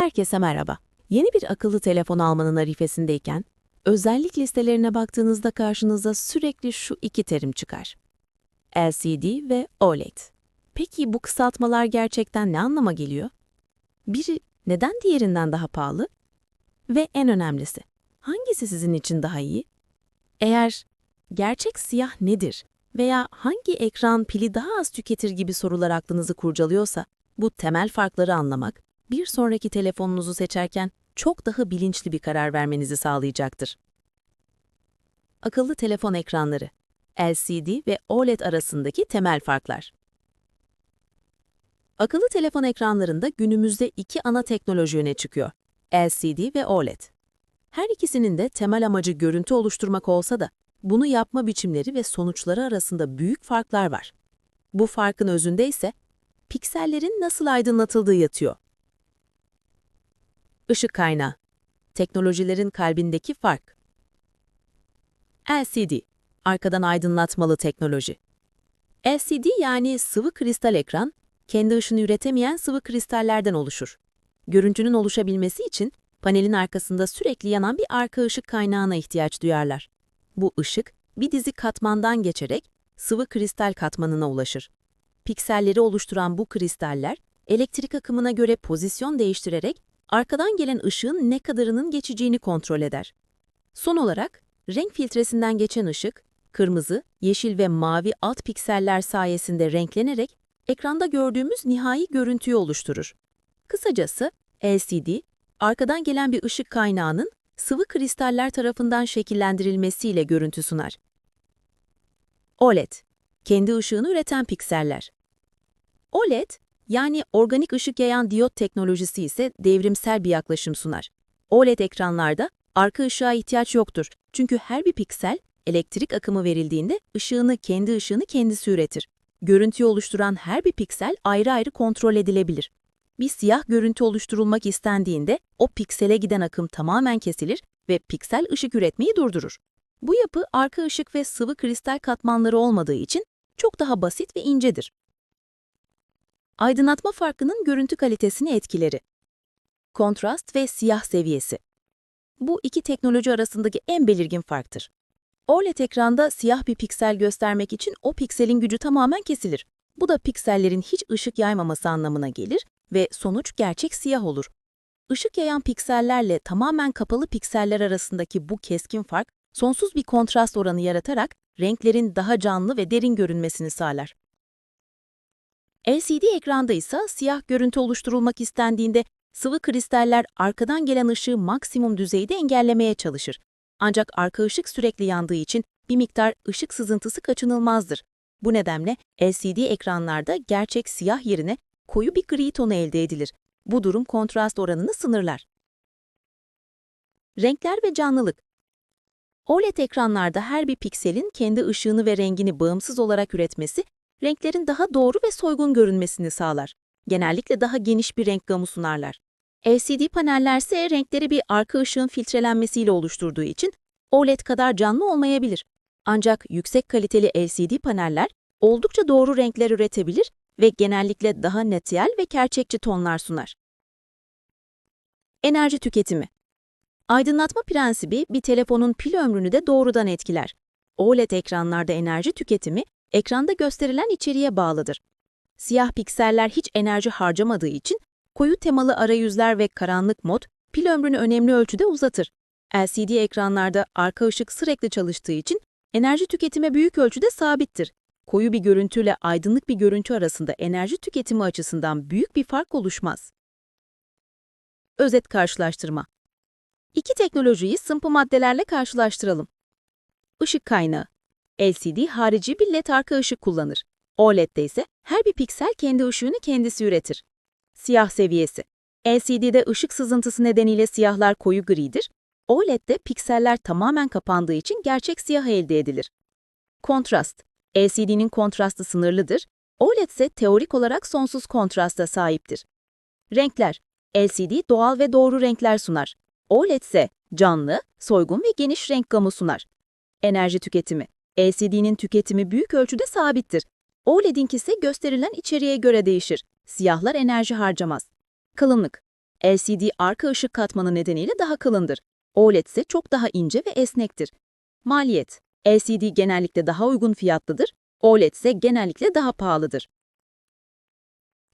Herkese merhaba. Yeni bir akıllı telefon almanın arifesindeyken, özellik listelerine baktığınızda karşınıza sürekli şu iki terim çıkar. LCD ve OLED. Peki bu kısaltmalar gerçekten ne anlama geliyor? Biri neden diğerinden daha pahalı? Ve en önemlisi, hangisi sizin için daha iyi? Eğer gerçek siyah nedir veya hangi ekran pili daha az tüketir gibi sorular aklınızı kurcalıyorsa, bu temel farkları anlamak, bir sonraki telefonunuzu seçerken çok daha bilinçli bir karar vermenizi sağlayacaktır. Akıllı telefon ekranları, LCD ve OLED arasındaki temel farklar. Akıllı telefon ekranlarında günümüzde iki ana teknoloji öne çıkıyor. LCD ve OLED. Her ikisinin de temel amacı görüntü oluşturmak olsa da bunu yapma biçimleri ve sonuçları arasında büyük farklar var. Bu farkın özünde ise piksellerin nasıl aydınlatıldığı yatıyor. Işık kaynağı. Teknolojilerin kalbindeki fark. LCD, arkadan aydınlatmalı teknoloji. LCD yani sıvı kristal ekran, kendi ışını üretemeyen sıvı kristallerden oluşur. Görüntünün oluşabilmesi için panelin arkasında sürekli yanan bir arka ışık kaynağına ihtiyaç duyarlar. Bu ışık bir dizi katmandan geçerek sıvı kristal katmanına ulaşır. Pikselleri oluşturan bu kristaller elektrik akımına göre pozisyon değiştirerek arkadan gelen ışığın ne kadarının geçeceğini kontrol eder. Son olarak renk filtresinden geçen ışık kırmızı, yeşil ve mavi alt pikseller sayesinde renklenerek ekranda gördüğümüz nihai görüntüyü oluşturur. Kısacası LCD, arkadan gelen bir ışık kaynağının sıvı kristaller tarafından şekillendirilmesiyle görüntü sunar. OLED, kendi ışığını üreten pikseller. OLED, yani organik ışık yayan diyot teknolojisi ise devrimsel bir yaklaşım sunar. OLED ekranlarda arka ışığa ihtiyaç yoktur çünkü her bir piksel elektrik akımı verildiğinde ışığını kendi ışığını kendisi üretir. Görüntüyü oluşturan her bir piksel ayrı ayrı kontrol edilebilir. Bir siyah görüntü oluşturulmak istendiğinde o piksele giden akım tamamen kesilir ve piksel ışık üretmeyi durdurur. Bu yapı arka ışık ve sıvı kristal katmanları olmadığı için çok daha basit ve incedir. Aydınlatma farkının görüntü kalitesini etkileri. Kontrast ve siyah seviyesi. Bu iki teknoloji arasındaki en belirgin farktır. OLED ekranda siyah bir piksel göstermek için o pikselin gücü tamamen kesilir. Bu da piksellerin hiç ışık yaymaması anlamına gelir ve sonuç gerçek siyah olur. Işık yayan piksellerle tamamen kapalı pikseller arasındaki bu keskin fark, sonsuz bir kontrast oranı yaratarak renklerin daha canlı ve derin görünmesini sağlar. LCD ekranda ise siyah görüntü oluşturulmak istendiğinde sıvı kristaller arkadan gelen ışığı maksimum düzeyde engellemeye çalışır. Ancak arka ışık sürekli yandığı için bir miktar ışık sızıntısı kaçınılmazdır. Bu nedenle LCD ekranlarda gerçek siyah yerine koyu bir gri tonu elde edilir. Bu durum kontrast oranını sınırlar. Renkler ve canlılık OLED ekranlarda her bir pikselin kendi ışığını ve rengini bağımsız olarak üretmesi, renklerin daha doğru ve soygun görünmesini sağlar. Genellikle daha geniş bir renk gamı sunarlar. LCD panellerse renkleri bir arka ışığın filtrelenmesiyle oluşturduğu için OLED kadar canlı olmayabilir. Ancak yüksek kaliteli LCD paneller oldukça doğru renkler üretebilir ve genellikle daha netyal ve gerçekçi tonlar sunar. Enerji tüketimi Aydınlatma prensibi bir telefonun pil ömrünü de doğrudan etkiler. OLED ekranlarda enerji tüketimi, ekranda gösterilen içeriğe bağlıdır. Siyah pikseller hiç enerji harcamadığı için koyu temalı arayüzler ve karanlık mod pil ömrünü önemli ölçüde uzatır. LCD ekranlarda arka ışık sürekli çalıştığı için enerji tüketimi büyük ölçüde sabittir. Koyu bir görüntüyle aydınlık bir görüntü arasında enerji tüketimi açısından büyük bir fark oluşmaz. Özet karşılaştırma İki teknolojiyi sımpı maddelerle karşılaştıralım. Işık kaynağı LCD harici bir led arka ışık kullanır. OLED'de ise her bir piksel kendi ışığını kendisi üretir. Siyah seviyesi. LCD'de ışık sızıntısı nedeniyle siyahlar koyu gridir. OLED'de pikseller tamamen kapandığı için gerçek siyah elde edilir. Kontrast. LCD'nin kontrastı sınırlıdır. OLED ise teorik olarak sonsuz kontrasta sahiptir. Renkler. LCD doğal ve doğru renkler sunar. OLED ise canlı, soygun ve geniş renk gamı sunar. Enerji tüketimi. LCD'nin tüketimi büyük ölçüde sabittir. OLED'inki ise gösterilen içeriğe göre değişir. Siyahlar enerji harcamaz. Kalınlık. LCD arka ışık katmanı nedeniyle daha kalındır. OLED ise çok daha ince ve esnektir. Maliyet LCD genellikle daha uygun fiyatlıdır, OLED ise genellikle daha pahalıdır.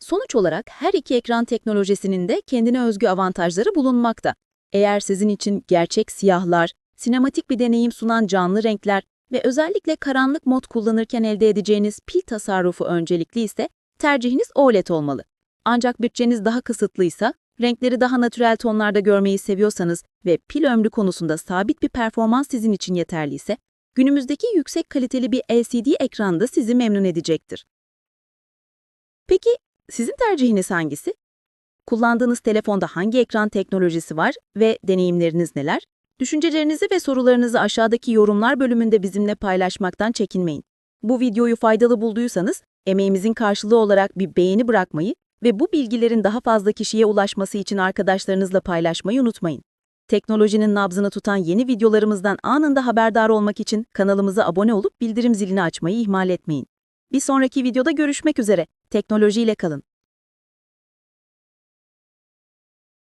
Sonuç olarak her iki ekran teknolojisinin de kendine özgü avantajları bulunmakta. Eğer sizin için gerçek siyahlar, sinematik bir deneyim sunan canlı renkler ve özellikle karanlık mod kullanırken elde edeceğiniz pil tasarrufu öncelikli ise tercihiniz OLED olmalı. Ancak bütçeniz daha kısıtlıysa, renkleri daha natürel tonlarda görmeyi seviyorsanız ve pil ömrü konusunda sabit bir performans sizin için yeterliyse, günümüzdeki yüksek kaliteli bir LCD ekran da sizi memnun edecektir. Peki sizin tercihiniz hangisi? Kullandığınız telefonda hangi ekran teknolojisi var ve deneyimleriniz neler? Düşüncelerinizi ve sorularınızı aşağıdaki yorumlar bölümünde bizimle paylaşmaktan çekinmeyin. Bu videoyu faydalı bulduysanız, emeğimizin karşılığı olarak bir beğeni bırakmayı ve bu bilgilerin daha fazla kişiye ulaşması için arkadaşlarınızla paylaşmayı unutmayın. Teknolojinin nabzını tutan yeni videolarımızdan anında haberdar olmak için kanalımıza abone olup bildirim zilini açmayı ihmal etmeyin. Bir sonraki videoda görüşmek üzere. Teknolojiyle kalın.